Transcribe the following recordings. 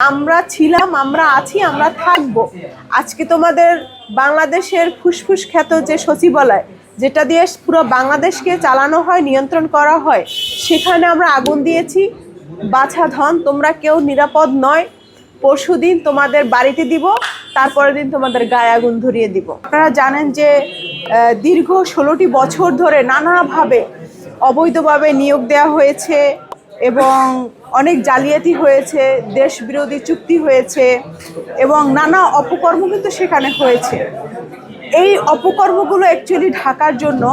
আমরা ছিলাম, আমরা আছি, আমরা থাকব। আজকে তোমাদের বাংলাদেশের ফুসফুস খ্যাত যে সচিবালয়, যেটা দিয়ে পুরো বাংলাদেশকে চালানো হয়, নিয়ন্ত্রণ করা হয়, সেখানে আমরা আগুন দিয়েছি। বাছা ধন, তোমরা কেউ নিরাপদ নয়। পরশুদিন তোমাদের বাড়িতে দিব, তারপরের দিন তোমাদের গায়ে আগুন ধরিয়ে দিব। আপনারা জানেন যে দীর্ঘ ষোলোটি বছর ধরে নানাভাবে অবৈধভাবে নিয়োগ দেওয়া হয়েছে। এবং অনেক জালিয়াতি হয়েছে দেশ বিরোধী চুক্তি হয়েছে এবং নানা অপকর্ম কিন্তু সেখানে হয়েছে। এই অপকর্মগুলো অ্যাকচুয়ালি ঢাকার জন্য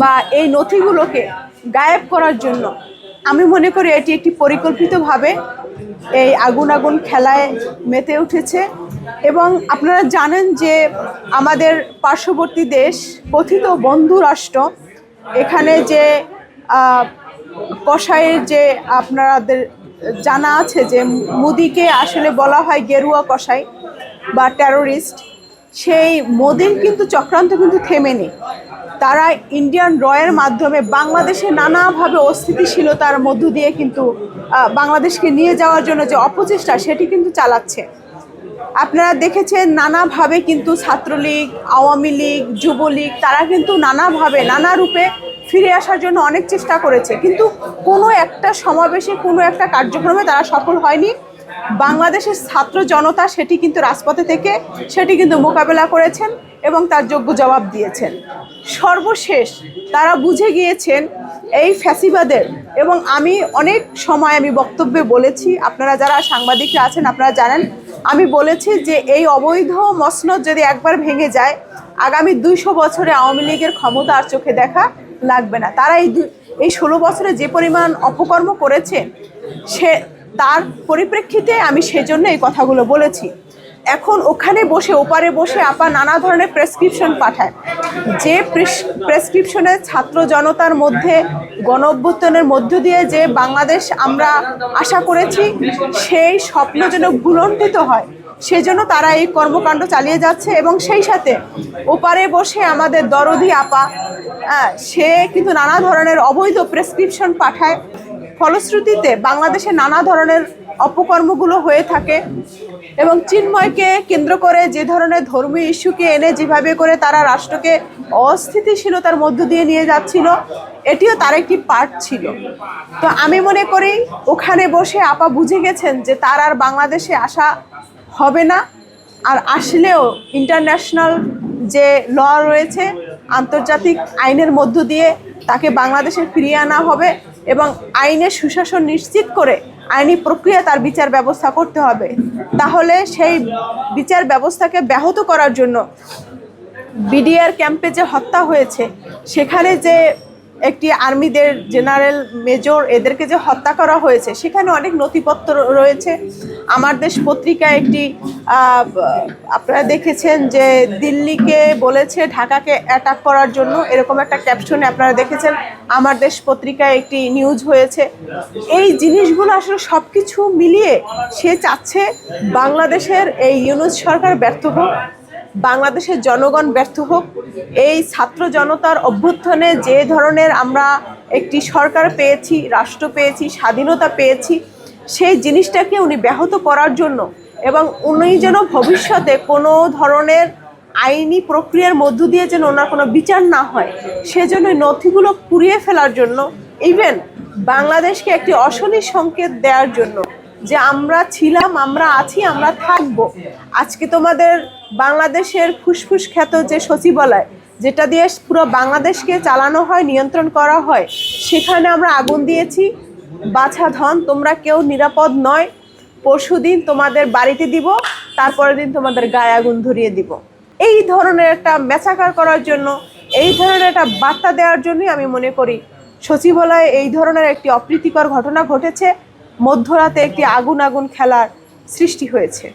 বা এই নথিগুলোকে গায়েব করার জন্য আমি মনে করি এটি একটি পরিকল্পিতভাবে এই আগুন আগুন খেলায় মেতে উঠেছে এবং আপনারা জানেন যে আমাদের পার্শ্ববর্তী দেশ কথিত বন্ধু রাষ্ট্র, এখানে যে আহ, কসাইয়ের যে আপনাদের জানা আছে যে মোদিকে আসলে বলা হয় গেরুয়া কসাই বা টেরোরিস্ট সেই মোদির কিন্তু চক্রান্ত কিন্তু থেমেনি। তারা ইন্ডিয়ান রয়ের মাধ্যমে বাংলাদেশে নানাভাবে অস্থিতিশীলতার মধ্য দিয়ে কিন্তু বাংলাদেশকে নিয়ে যাওয়ার জন্য যে অপচেষ্টা সেটি কিন্তু চালাচ্ছে। আপনারা দেখেছেন নানাভাবে কিন্তু ছাত্রলীগ আওয়ামী লীগ যুবলীগ তারা কিন্তু নানাভাবে নানা রূপে ফিরে আসার জন্য অনেক চেষ্টা করেছে। কিন্তু কোনো একটা সমাবেশে, কোনো একটা কার্যক্রমে তারা সফল হয়নি। বাংলাদেশের ছাত্র জনতা সেটি কিন্তু রাজপথে থেকে সেটি কিন্তু মোকাবেলা করেছেন এবং তার যোগ্য জবাব দিয়েছেন। সর্বশেষ তারা বুঝে গিয়েছেন এই ফ্যাসিবাদের এবং আমি অনেক সময় আমি বক্তব্যে বলেছি, আপনারা যারা সাংবাদিকরা আছেন আপনারা জানেন, আমি বলেছি যে এই অবৈধ মসনদ যদি একবার ভেঙে যায়, আগামী দুইশো বছরে আওয়ামী লীগের ক্ষমতা আর চোখে দেখা লাগবে না। তারা এই এই ষোলো বছরে যে পরিমাণ অপকর্ম করেছে, সে তার পরিপ্রেক্ষিতে আমি সেজন্য এই কথাগুলো বলেছি। এখন ওখানে বসে, ওপারে বসে আপা নানা ধরনের প্রেসক্রিপশন পাঠায়। যে প্রেসক্রিপশনে ছাত্র জনতার মধ্যে গণ অভ্যুত্থানের মধ্য দিয়ে যে বাংলাদেশ আমরা আশা করেছি, সেই স্বপ্ন যেন ভুলণ্ঠিত হয়। সেজন্য তারা এই কর্মকাণ্ড চালিয়ে যাচ্ছে এবং সেই সাথে ওপারে বসে আমাদের দরদি আপা আহ, সে কিন্তু নানা ধরনের অবৈধ প্রেসক্রিপশন পাঠায়। ফলশ্রুতিতে বাংলাদেশে নানা ধরনের অপকর্মগুলো হয়ে থাকে এবং চিন্ময়কে কেন্দ্র করে যে ধরনের ধর্মীয় ইস্যুকে এনে যেভাবে করে তারা রাষ্ট্রকে অস্থিতিশীলতার মধ্য দিয়ে নিয়ে যাচ্ছিল এটিও তার একটি পার্ট ছিল। তো আমি মনে করি ওখানে বসে আপা বুঝে গেছেন যে তার আর বাংলাদেশে আসা হবে না। আর আসলেও ইন্টারন্যাশনাল যে ল রয়েছে, আন্তর্জাতিক আইনের মধ্য দিয়ে তাকে বাংলাদেশে ফিরিয়ে আনা হবে এবং আইনের সুশাসন নিশ্চিত করে আইনি প্রক্রিয়া তার বিচার ব্যবস্থা করতে হবে। তাহলে সেই বিচার ব্যবস্থাকে ব্যাহত করার জন্য বিডিআর ক্যাম্পে যে হত্যা হয়েছে, সেখানে যে একটি আর্মিদের জেনারেল মেজর এদেরকে যে হত্যা করা হয়েছে, সেখানে অনেক নথিপত্র রয়েছে। আমার দেশ পত্রিকায় একটি আপনারা দেখেছেন যে দিল্লিকে বলেছে ঢাকাকে অ্যাটাক করার জন্য, এরকম একটা ক্যাপশনে আপনারা দেখেছেন। আমার দেশ পত্রিকায় একটি নিউজ হয়েছে। এই জিনিসগুলো আসলে সব কিছু মিলিয়ে সে চাচ্ছে বাংলাদেশের এই ইউনুস সরকার ব্যর্থ হোক। বাংলাদেশের জনগণ ব্যর্থ হোক, এই ছাত্র জনতার অভ্যুত্থানে যে ধরনের আমরা একটি সরকার পেয়েছি, রাষ্ট্র পেয়েছি, স্বাধীনতা পেয়েছি, সেই জিনিসটাকে উনি ব্যাহত করার জন্য এবং উনি যেন ভবিষ্যতে কোনো ধরনের আইনি প্রক্রিয়ার মধ্য দিয়ে যেন ওনার কোনো বিচার না হয়, সেজন্য নথিগুলো পুড়িয়ে ফেলার জন্য ইভেন বাংলাদেশকে একটি অশনি সংকেত দেওয়ার জন্য যে আমরা ছিলাম, আমরা আছি, আমরা থাকব। আজকে তোমাদের বাংলাদেশের ফুসফুস খ্যাত যে সচিবালয়, যেটা দিয়ে পুরো বাংলাদেশকে চালানো হয়, নিয়ন্ত্রণ করা হয়, সেখানে আমরা আগুন দিয়েছি। বাছা ধন, তোমরা কেউ নিরাপদ নয়। পরশুদিন তোমাদের বাড়িতে দিব, তারপরের দিন তোমাদের গায়ে আগুন ধরিয়ে দিব। এই ধরনের একটা মেচাকার করার জন্য, এই ধরনের একটা বার্তা দেওয়ার জন্যই আমি মনে করি, সচিবালয়ে এই ধরনের একটি অপ্রীতিকর ঘটনা ঘটেছে। মধ্যরাতে একটি আগুন আগুন খেলার সৃষ্টি হয়েছে।